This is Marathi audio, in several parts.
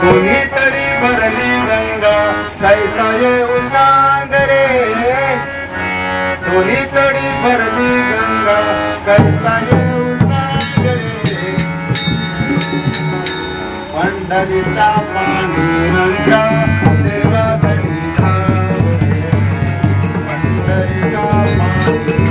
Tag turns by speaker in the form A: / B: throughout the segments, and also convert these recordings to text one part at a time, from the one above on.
A: कोणीतरी भरली गंगा कैसा ये सांग रे कोणीतरी भरली गंगा कैसा येऊ सांग रे पंढरीच्या पाणी रंगा देवा पंढरीच्या पाणी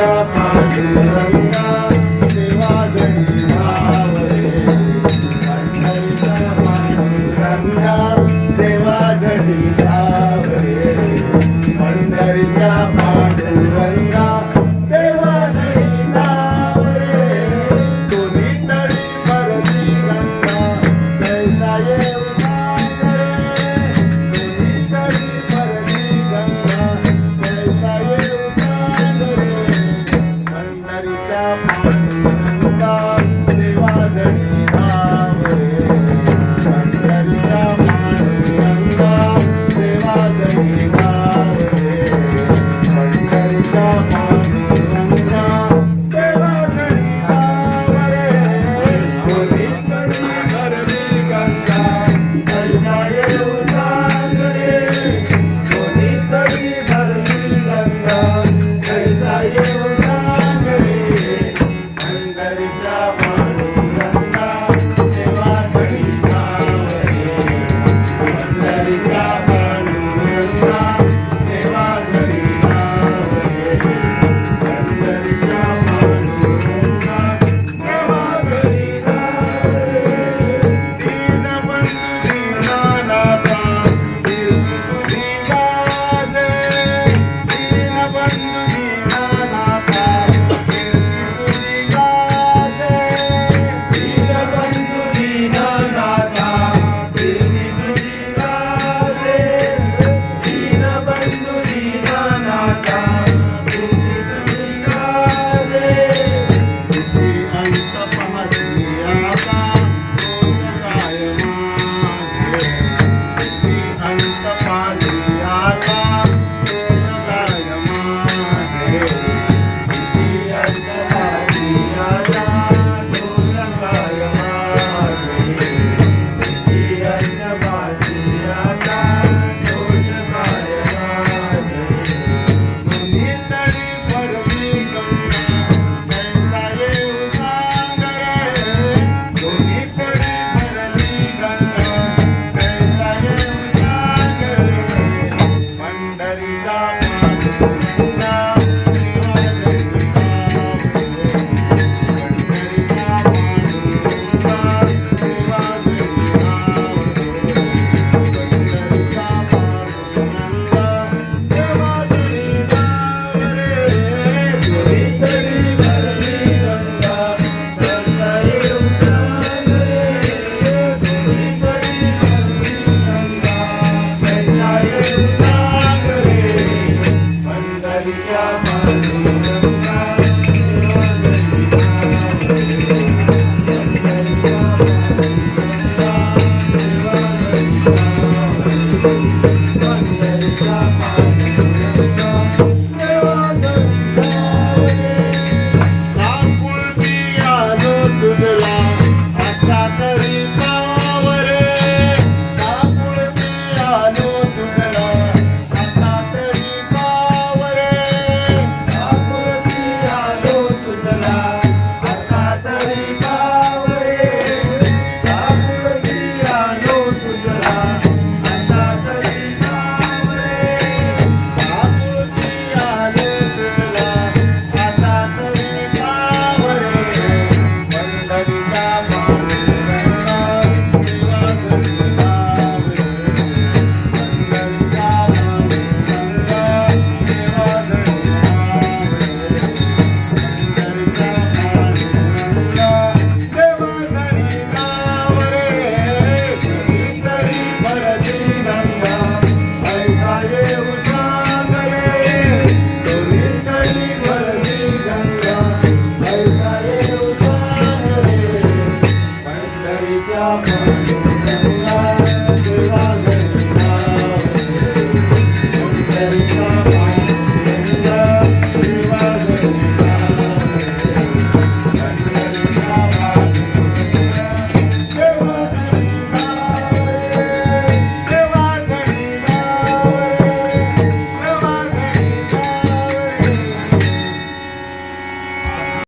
A: Thank you.